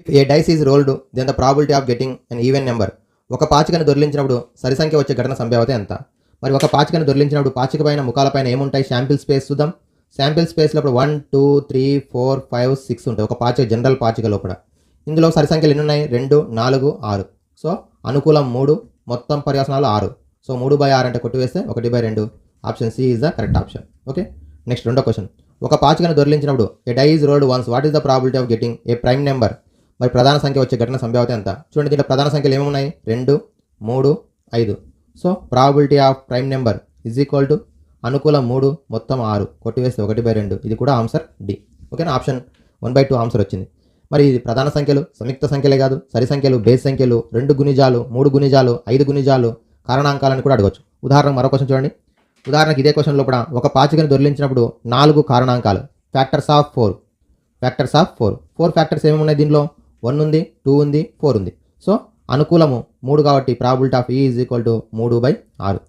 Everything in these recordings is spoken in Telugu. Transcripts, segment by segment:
If a dice is rolled then the probability of getting an even number ఒక పాచికను దొరిలించినప్పుడు సరి సంఖ్య వచ్చే ఘటన సంభావ్యత ఎంత? మరి ఒక పాచికను దొరిలించినప్పుడు పాచిక పైన ముఖాలపైన ఏముంటాయి? శాంపిల్ స్పేస్ చూద్దాం. శాంపిల్ స్పేస్లో ఇప్పుడు one two three four five six ఉంటాయి. ఒక పాచిక జనరల్ పాచిక లోపల. ఇందులో సరి సంఖ్యలు ఎన్ని ఉన్నాయి? రెండు నాలుగు ఆరు. సో అనుకూలం మూడు మొత్తం పర్యాసనాలు ఆరు. సో మూడు బై ఆరు అంటే కొట్టివేస్తే ఒకటి బై రెండు. Option C is the correct option okay next రెండో క్వశ్చన్ ఒక పాచికను దొరిలించినప్పుడు a die is rolled once what is the probability of getting a prime number మరి ప్రధాన సంఖ్య వచ్చే ఘటన సంభావ్యత ఎంత? చూడండి దీంట్లో ప్రధాన సంఖ్యలు ఏమున్నాయి రెండు మూడు ఐదు. So probability of prime number is equal to అనుకూలం మూడు మొత్తం ఆరు. కొట్టివేస్తే ఒకటి బై రెండు. ఇది కూడా ఆన్సర్ డి. ఓకేనా? Option one by two answer వచ్చింది. మరి ఇది ప్రధాన సంఖ్యలు సంయుక్త సంఖ్యలే కాదు సరి సంఖ్యలు బేస్ సంఖ్యలు రెండు గుణిజాలు మూడు గుణిజాలు ఐదు గుణిజాలు కారణాంకాలను కూడా అడగవచ్చు ఉదాహరణ మరో క్వశ్చన్ చూడండి. ఉదాహరణకి ఇదే క్వశ్చన్ లోపల ఒక పాచికను దొరిలించినప్పుడు నాలుగు కారణాంకాలు. Factors of four factors of four four factors ఏమేమి ఉన్నాయి దీనిలో వన్ ఉంది టూ ఉంది ఫోర్ ఉంది. సో అనుకూలము మూడు కాబట్టి probability of E is equal to మూడు బై ఆరు.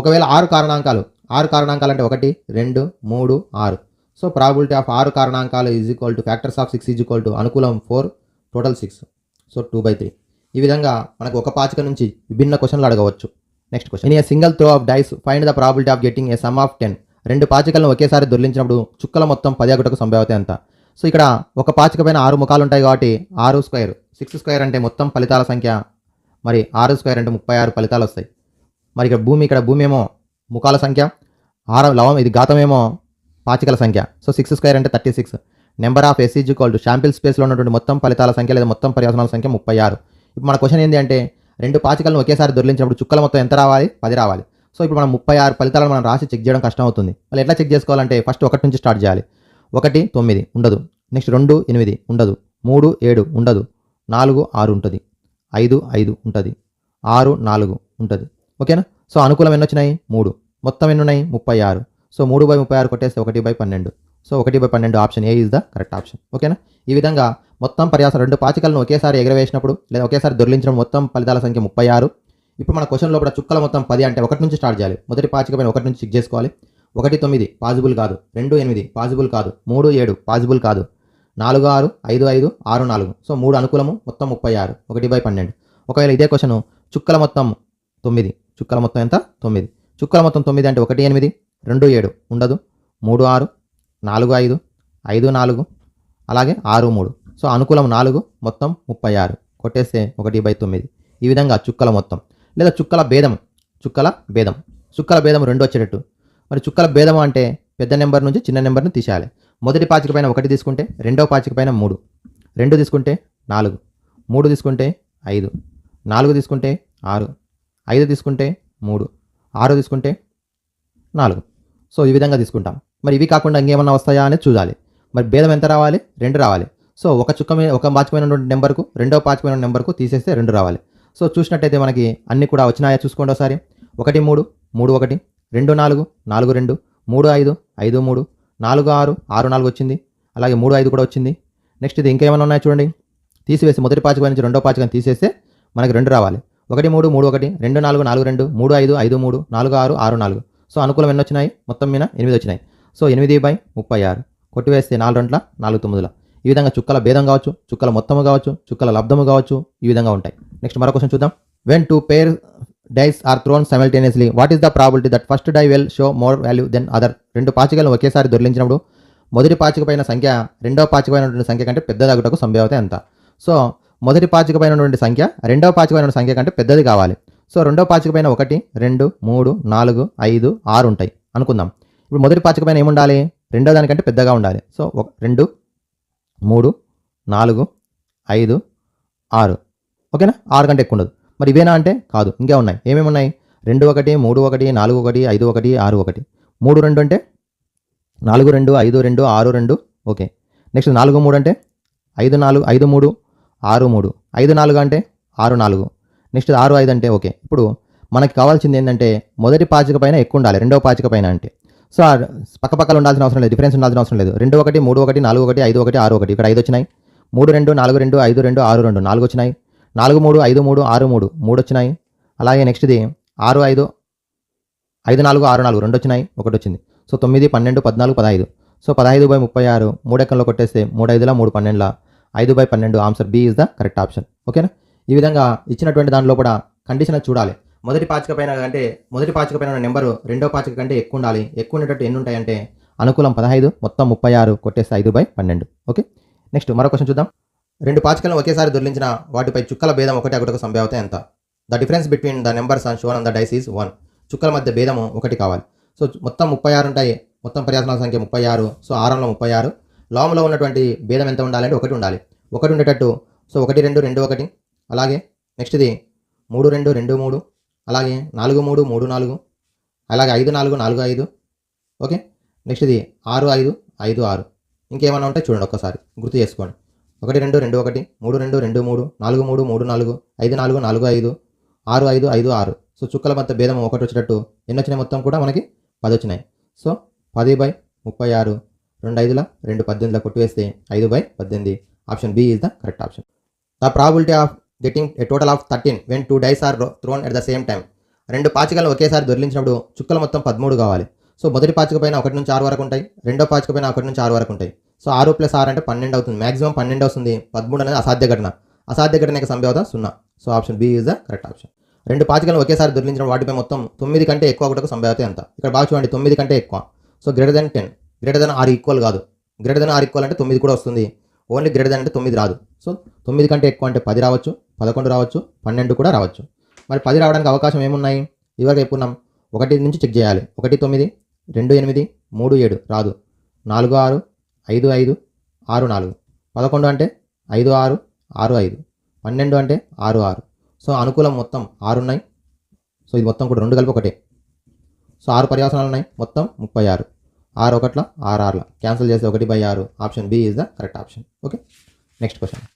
ఒకవేళ ఆరు కారణాంకాలు ఆరు కారణాంకాలు అంటే ఒకటి రెండు మూడు ఆరు. సో ప్రాబిలిటీ ఆఫ్ ఆరు కారణాంకాలు is equal to factors of six is equal to అనుకూలం four total six so two by three ఈ విధంగా మనకు ఒక పాచిక నుంచి విభిన్న క్వశ్చన్లు అడగవచ్చు. Next question in a single throw of dice find the probability of getting a sum of ten రెండు పాచికలను ఒకేసారి దొర్లించినప్పుడు చుక్కల మొత్తం పది ఒకటకు సంభావ్యత ఎంత? సో ఇక్కడ ఒక పాచిక పైన ఆరు ముఖాలు ఉంటాయి కాబట్టి ఆరు స్క్వేర్. సిక్స్ స్క్వేర్ అంటే మొత్తం ఫలితాల సంఖ్య. మరి ఆరు స్క్వేర్ అంటే ముప్పై ఆరు ఫలితాలు వస్తాయి. మరి ఇక్కడ భూమి ఇక్కడ భూమి ఏమో ముఖాల సంఖ్య. ఆరు లవం ఇది ఘాతం ఏమో పాచికల సంఖ్య. సో సిక్స్ స్క్వేర్ అంటే thirty six. Number of S is equal to sample స్పేస్లో ఉన్నటువంటి మొత్తం ఫలితాల సంఖ్య లేదా మొత్తం పర్యాసనాల సంఖ్య ముప్పై ఆరు. ఇప్పుడు మన క్వశ్చన్ ఏంటి అంటే రెండు పాచికలను ఒకేసారి దొరిలించినప్పుడు చుక్కల మొత్తం ఎంత రావాలి? పది రావాలి. సో ఇప్పుడు మనం ముప్పై ఆరు ఫలితాలను మనం రాసి చెక్ చేయడం కష్టం అవుతుంది మళ్ళీ ఎట్లా చెక్ చేసుకోవాలంటే ఫస్ట్ ఒకటి నుంచి స్టార్ట్ చేయాలి. ఒకటి తొమ్మిది ఉండదు. నెక్స్ట్ రెండు ఎనిమిది ఉండదు. మూడు ఏడు ఉండదు. నాలుగు ఆరు ఉంటుంది. ఐదు ఐదు ఉంటుంది. ఆరు నాలుగు ఉంటుంది. ఓకేనా? సో అనుకూలం ఎన్ని వచ్చినాయి మూడు. మొత్తం ఎన్ని ఉన్నాయి ముప్పై ఆరు. సో మూడు బై ముప్పై ఆరు కొట్టేస్తే ఒకటి బై పన్నెండు. సో ఒకటి బై పన్నెండు option A is the correct option ఓకేనా? ఈ విధంగా మొత్తం పర్యాసం రెండు పాచికలను ఒకేసారి ఎగరవేసినప్పుడు లేదా ఒకేసారి దొరిలించడం మొత్తం ఫలితాల సంఖ్య ముప్పై ఆరు. ఇప్పుడు మన క్వశ్చన్ లోపల చుక్కల మొత్తం పది అంటే ఒకటి నుంచి స్టార్ట్ చేయాలి. మొదటి పాచిక పైన ఒకటి నుంచి చెక్ చేసుకోవాలి. ఒకటి తొమ్మిది పాజిబుల్ కాదు. రెండు ఎనిమిది పాజిబుల్ కాదు. మూడు ఏడు పాజిబుల్ కాదు. నాలుగు ఆరు ఐదు ఐదు ఆరు నాలుగు. సో మూడు అనుకూలము మొత్తం ముప్పై ఆరు. ఒకటి బై పన్నెండు. ఒకవేళ ఇదే క్వశ్చన్ చుక్కల మొత్తం తొమ్మిది. చుక్కల మొత్తం ఎంత? తొమ్మిది. చుక్కల మొత్తం తొమ్మిది అంటే ఒకటి ఎనిమిది రెండు ఏడు ఉండదు. మూడు ఆరు నాలుగు ఐదు ఐదు నాలుగు అలాగే ఆరు మూడు. సో అనుకూలం నాలుగు మొత్తం ముప్పై ఆరు. కొట్టేస్తే ఒకటి బై తొమ్మిది. ఈ విధంగా చుక్కల మొత్తం. లేదా చుక్కల భేదం చుక్కల భేదం. చుక్కల భేదం రెండు వచ్చేటట్టు. మరి చుక్కల భేదం అంటే పెద్ద నెంబర్ నుంచి చిన్న నెంబర్ను తీసేయాలి. మొదటి పాచిక పైన ఒకటి తీసుకుంటే రెండవ పాచిక పైన మూడు. రెండు తీసుకుంటే నాలుగు. మూడు తీసుకుంటే ఐదు. నాలుగు తీసుకుంటే ఆరు. ఐదు తీసుకుంటే మూడు. ఆరు తీసుకుంటే నాలుగు. సో ఈ విధంగా తీసుకుంటాం. మరి ఇవి కాకుండా ఇంకేమన్నా వస్తాయా అనేది చూడాలి. మరి భేదం ఎంత రావాలి? రెండు రావాలి. సో ఒక చుక్క మీద ఒక పాచికమైనటువంటి నెంబర్కు రెండవ పాచికమైన నెంబర్కు తీసేస్తే రెండు రావాలి. సో చూసినట్టయితే మనకి అన్ని కూడా వచ్చినాయా చూసుకోండి ఒకసారి. ఒకటి మూడు మూడు ఒకటి రెండు నాలుగు నాలుగు రెండు మూడు ఐదు ఐదు మూడు నాలుగు ఆరు ఆరు నాలుగు వచ్చింది. అలాగే మూడు ఐదు కూడా వచ్చింది. నెక్స్ట్ ఇది ఇంకేమైనా ఉన్నాయి చూడండి. తీసివేసి మొదటి పాచిక నుంచి రెండో పాచికని తీసేస్తే మనకి రెండు రావాలి. ఒకటి మూడు మూడు ఒకటి రెండు నాలుగు నాలుగు రెండు మూడు ఐదు ఐదు మూడు నాలుగు ఆరు ఆరు నాలుగు. సో అనుకూలం ఎన్ని వచ్చినాయి? మొత్తం మీద ఎనిమిది వచ్చినాయి. సో ఎనిమిది బై ముప్పై ఆరు. కొట్టివేస్తే నాలుగు రెంట్ల నాలుగు తొమ్మిదిల. ఈ విధంగా చుక్కల భేదం కావచ్చు చుక్కల మొత్తము కావచ్చు చుక్కల లబ్ధము కావచ్చు ఈ విధంగా ఉంటాయి. నెక్స్ట్ మరో క్వశ్చన్ చూద్దాం. When two pair dice are thrown simultaneously what is the probability that first die will show more value than other రెండు పాచికలను ఒకేసారి దొరికించినప్పుడు మొదటి పాచికపైన సంఖ్య రెండవ పాచిక సంఖ్య కంటే పెద్దదగుటకు సంభావ్యత ఎంత? సో మొదటి పాచిక సంఖ్య రెండవ పాచిక సంఖ్య కంటే పెద్దది కావాలి. సో రెండవ పాచికపైన ఒకటి రెండు మూడు నాలుగు ఐదు ఆరు ఉంటాయి. అనుకుందాం. ఇప్పుడు మొదటి పాచికపైన ఏముండాలి? రెండో దానికంటే పెద్దగా ఉండాలి. సో ఒక రెండు మూడు నాలుగు ఐదు ఆరు. ఓకేనా? ఆరు కంటే ఎక్కువ ఉండదు. మరి ఇవేనా అంటే? కాదు ఇంకా ఉన్నాయి. ఏమేమి ఉన్నాయి? రెండు ఒకటి మూడు ఒకటి నాలుగు ఒకటి ఐదు ఒకటి ఆరు ఒకటి. మూడు రెండు అంటే? నాలుగు రెండు ఐదు రెండు ఆరు రెండు. ఓకే. నెక్స్ట్ నాలుగు మూడు అంటే? ఐదు నాలుగు ఐదు మూడు ఆరు మూడు. ఐదు నాలుగు అంటే? ఆరు నాలుగు. నెక్స్ట్ ఆరు ఐదు అంటే? ఓకే. ఇప్పుడు మనకి కావాల్సింది ఏంటంటే మొదటి పాచిక పైన ఎక్కువ ఉండాలి రెండవ పాచిక పైన అంటే. సో పక్క పక్కన ఉండాల్సిన అవసరం లేదు డిఫరెన్స్ ఉండాల్సిన అవసరం లేదు. రెండు ఒకటి మూడు ఒకటి నాలుగు ఒకటి ఐదు ఒకటి ఆరు ఒకటి. ఇక్కడ ఐదు వచ్చినాయి. మూడు రెండు నాలుగు రెండు ఐదు రెండు ఆరు రెండు నాలుగు వచ్చినాయి. నాలుగు మూడు ఐదు మూడు ఆరు మూడు మూడు వచ్చినాయి అలాగే నెక్స్ట్ది ఆరు ఐదు ఐదు నాలుగు ఆరు నాలుగు రెండు వచ్చినాయి ఒకటి వచ్చింది సో తొమ్మిది పన్నెండు పద్నాలుగు పదహైదు. సో పదహైదు బై ముప్పై ఆరు మూడెక్కల్లో కొట్టేస్తే మూడు ఐదుల మూడు పన్నెండుల. ఐదు బై పన్నెండు answer B is the correct option ఓకేనా ఈ విధంగా ఇచ్చినటువంటి దానిలో కూడా కండిషన్ చూడాలి. మొదటి పాచిక పైన అంటే మొదటి పాచిక పైన ఉన్న నెంబరు రెండో పాచిక కంటే ఎక్కువ ఉండాలి. ఎక్కువ ఉండేటట్టు ఎన్ని ఉంటాయంటే అనుకూలం పదహైదు మొత్తం ముప్పై ఆరు కొట్టేస్తే ఐదు బై పన్నెండు. ఓకే నెక్స్ట్ మరో క్వశ్చన్ చూద్దాం. రెండు పాచికలను ఒకేసారి దొర్లించిన వాటిపై చుక్కల భేదం ఒకటి ఒకటికి సంభావ్యత ఎంత the difference between the numbers and shown and the dice is one చుక్కల మధ్య భేదము ఒకటి కావాలి. సో మొత్తం ముప్పై ఆరు ఉంటాయి. మొత్తం పర్యాసనాల సంఖ్య ముప్పై ఆరు. సో ఆరంలో ముప్పై ఆరు. లోములో ఉన్నటువంటి భేదం ఎంత ఉండాలంటే ఒకటి ఉండాలి. ఒకటి ఉండేటట్టు సో ఒకటి రెండు రెండు ఒకటి. అలాగే నెక్స్ట్ది మూడు రెండు రెండు మూడు. అలాగే నాలుగు మూడు మూడు నాలుగు. అలాగే ఐదు నాలుగు నాలుగు ఐదు. ఓకే నెక్స్ట్ది ఆరు ఐదు ఐదు ఆరు. ఇంకేమైనా ఉంటే చూడండి ఒక్కసారి. గుర్తు చేసుకోండి. ఒకటి రెండు రెండు ఒకటి మూడు రెండు రెండు మూడు నాలుగు మూడు మూడు నాలుగు ఐదు నాలుగు నాలుగు ఐదు ఆరు ఐదు ఐదు ఆరు. సో చుక్కల మధ్య భేదం ఒకటి వచ్చేటట్టు ఎన్ని వచ్చినాయి మొత్తం కూడా మనకి పది వచ్చినాయి. సో పది బై ముప్పై ఆరు రెండు ఐదుల రెండు పద్దెనిమిదిలో కొట్టివేస్తే ఐదు బై పద్దెనిమిది. Option B is the correct option the probability of getting a total of thirteen when two dice are thrown at the same time రెండు పాచికలను ఒకేసారి దొరిలించినప్పుడు చుక్కలు మొత్తం పదమూడు కావాలి. సో మొదటి పాచిక పైన ఒకటి నుంచి ఆరు వరకు ఉంటాయి రెండో పాచిక పైన ఒకటి నుంచి ఆరు వరకు ఉంటాయి. సో ఆరు ప్లస్ ఆరు అంటే పన్నెండు అవుతుంది. మాక్సిమం పన్నెండు వస్తుంది. పదమూడు అనేది అసాధ్య ఘటన. అసాధ్య ఘటన యొక్క సంభావ్యత సున్నా. So option B is the correct option. రెండు పాచికలను ఒకేసారి దొరిలించిన వాటిపై మొత్తం తొమ్మిది కంటే ఎక్కువ ఒకటి సంభావ్యత ఎంత? ఇక్కడ బాగా చూడండి తొమ్మిది కంటే ఎక్కువ. So greater than ten greater than or equal కాదు. గ్రేటర్ దెన్ ఆర్ ఈక్వల్ అంటే తొమ్మిది కూడా వస్తుంది. ఓన్లీ గ్రేటర్ దెన్ అంటే తొమ్మిది రాదు. సో తొమ్మిది కంటే ఎక్కువ అంటే పది రావచ్చు పదకొండు రావచ్చు పన్నెండు కూడా రావచ్చు. మరి పది రావడానికి అవకాశం ఏమున్నాయి? ఇవరకు ఎప్పుడున్నాం ఒకటి నుంచి చెక్ చేయాలి. ఒకటి తొమ్మిది రెండు ఎనిమిది మూడు ఏడు రాదు. నాలుగు ఆరు ఐదు ఐదు ఆరు నాలుగు. పదకొండు అంటే ఐదు ఆరు ఆరు ఐదు. పన్నెండు అంటే ఆరు ఆరు. సో అనుకూలం మొత్తం ఆరు ఉన్నాయి. సో ఇది మొత్తం కూడా రెండు కలిపి ఒకటే. సో ఆరు పర్యాసనాలు ఉన్నాయి. మొత్తం ముప్పై ఆరు. ఆరు ఒకట్ల ఆరు ఆరుల. క్యాన్సిల్ చేస్తే ఒకటి బై ఆరు. Option B is the correct option okay next question